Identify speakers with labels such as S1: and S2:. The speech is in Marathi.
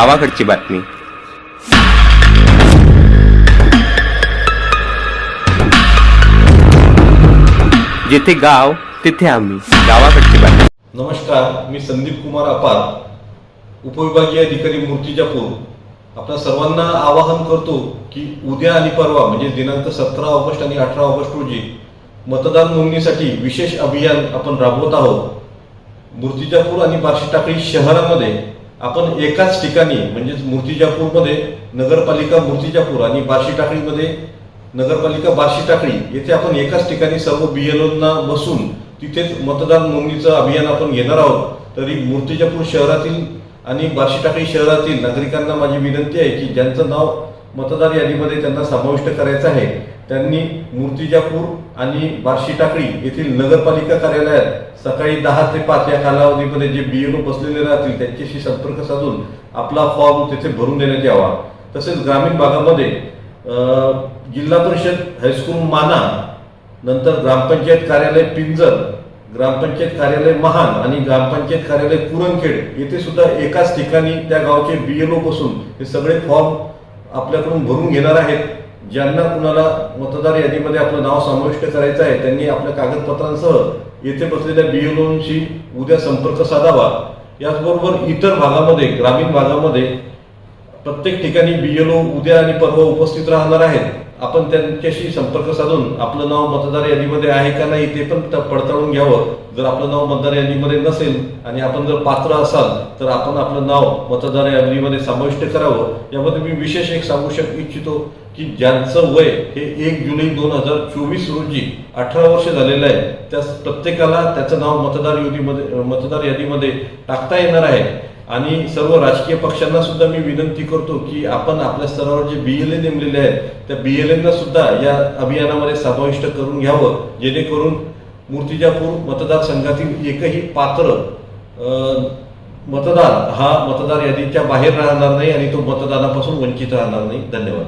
S1: गावाकडची बातमी. जिथे गाव तिथे आम्ही. गावाकडची बातमी.
S2: नमस्कार मी संदीप कुमार अपार उपविभागीय अधिकारी मूर्तिजापूर. आपल्या सर्वांना आवाहन करतो की उद्या आणि परवा म्हणजे दिनांक सतरा ऑगस्ट आणि अठरा ऑगस्ट रोजी मतदान नोंदणीसाठी विशेष अभियान आपण राबवत आहोत. मूर्तिजापूर आणि बार्शी टाकळी शहरामध्ये आपण एकाच ठिकाणी म्हणजेच मूर्तिजापूरमध्ये नगरपालिका मूर्तिजापूर आणि बार्शी टाकळीमध्ये नगरपालिका बार्शी टाकळी येथे आपण एकाच ठिकाणी सर्व बीएलओंना बसून तिथेच मतदान नोंदणीचं अभियान आपण घेणार आहोत. तरी मूर्तिजापूर शहरातील आणि बार्शी टाकळी शहरातील नागरिकांना माझी विनंती आहे की ज्यांचं नाव मतदार यादीमध्ये त्यांना समाविष्ट करायचं आहे. त्यांनी मूर्तिजापूर आणि बार्शी टाकळी येथील नगरपालिका कार्यालयात सकाळी दहा ते पाच या कालावधीमध्ये जे बीएलओ बसलेले राहतील त्यांच्याशी संपर्क साधून आपला फॉर्म तिथे भरून देण्यात यावा. तसेच ग्रामीण भागामध्ये जिल्हा परिषद हायस्कूल माना नंतर ग्रामपंचायत कार्यालय पिंजर ग्रामपंचायत कार्यालय महान आणि ग्रामपंचायत कार्यालय पुरणखेड येथे सुद्धा एकाच ठिकाणी त्या गावचे बीएलओ बसून हे सगळे फॉर्म आपल्याकडून भरून घेणार आहेत. ज्यांना कुणाला मतदार यादीमध्ये आपलं नाव समाविष्ट करायचं आहे त्यांनी आपल्या कागदपत्रांसह येथे बसलेल्या बीएलओंशी उद्या संपर्क साधावा. याचबरोबर इतर भागामध्ये ग्रामीण भागामध्ये प्रत्येक ठिकाणी बीएलओ उद्या आणि परवा उपस्थित राहणार आहेत. आपण त्यांच्याशी संपर्क साधून आपलं नाव मतदार यादीमध्ये आहे का नाही ते पण पडताळून घ्यावं. जर आपलं नाव मतदार यादीमध्ये नसेल आणि आपण जर पात्र असाल तर आपण आपलं नाव मतदार यादीमध्ये समाविष्ट करावं. यामध्ये मी विशेष एक सांगू शक इच्छितो की ज्यांचं वय हे एक जुलै दोन हजार चोवीस रोजी अठरा वर्ष झालेलं आहे त्या प्रत्येकाला त्याचं नाव मतदार यादीमध्ये मतदार यादीमध्ये टाकता येणार आहे. आणि सर्व राजकीय पक्षांना सुद्धा मी विनंती करतो की आपण आपल्या स्तरावर जे बी एल ए नेमलेले आहेत त्या बी एल सुद्धा या अभियानामध्ये समाविष्ट करून घ्यावं जेणेकरून मूर्तिजापूर मतदारसंघातील एकही पात्र मतदार हा मतदार यादीच्या बाहेर राहणार नाही आणि तो मतदानापासून वंचित राहणार नाही. धन्यवाद.